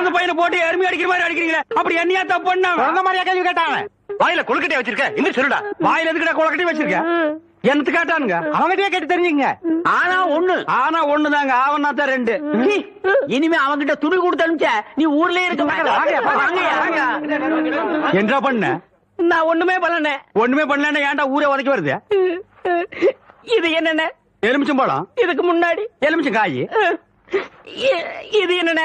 குழந்தை பையனை போட்டு எருமை அடிக்கிற மாதிரி அடிக்கிறீங்களே அப்படி என்னையா தப்பு பண்ண குழந்தை மாதிரியா கேள்வி கேட்டாங்க. வாயில கொழுக்கட்டையா வச்சிருக்க இன்னும் சொல்லுடா வாயில எதுக்குடா கொழுக்கட்டை வச்சிருக்க? எனக்கு கேட்டானுங்க? அவங்ககிட்டயே கேட்டு தெரிஞ்சுங்க ஆனா ஒண்ணு. ஆனா ஒண்ணுதாங்க ஆவனா தான் ரெண்டு இனிமே அவன்கிட்ட துணி கொடுத்து அனுப்பிச்ச நீ ஊர்லயே இருக்க. என்ன பண்ண? நான் ஒண்ணுமே பண்ணல. ஒண்ணுமே பண்ணலன்னா ஏன்டா ஊரே உதைக்க வருது? இது என்னென்ன? எலுமிச்சம்பழம் இதுக்கு முன்னாடி. எலுமிச்சம் காய். இது என்னென்ன?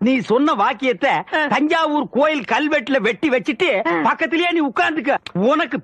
நீ சொன்ன வாக்கியத்தை தஞ்சாவூர் கோயில் கல்வெட்டுல வெட்டி வச்சிட்டு பக்கத்திலேயே நீ உட்கார்ந்துக்க. உனக்கு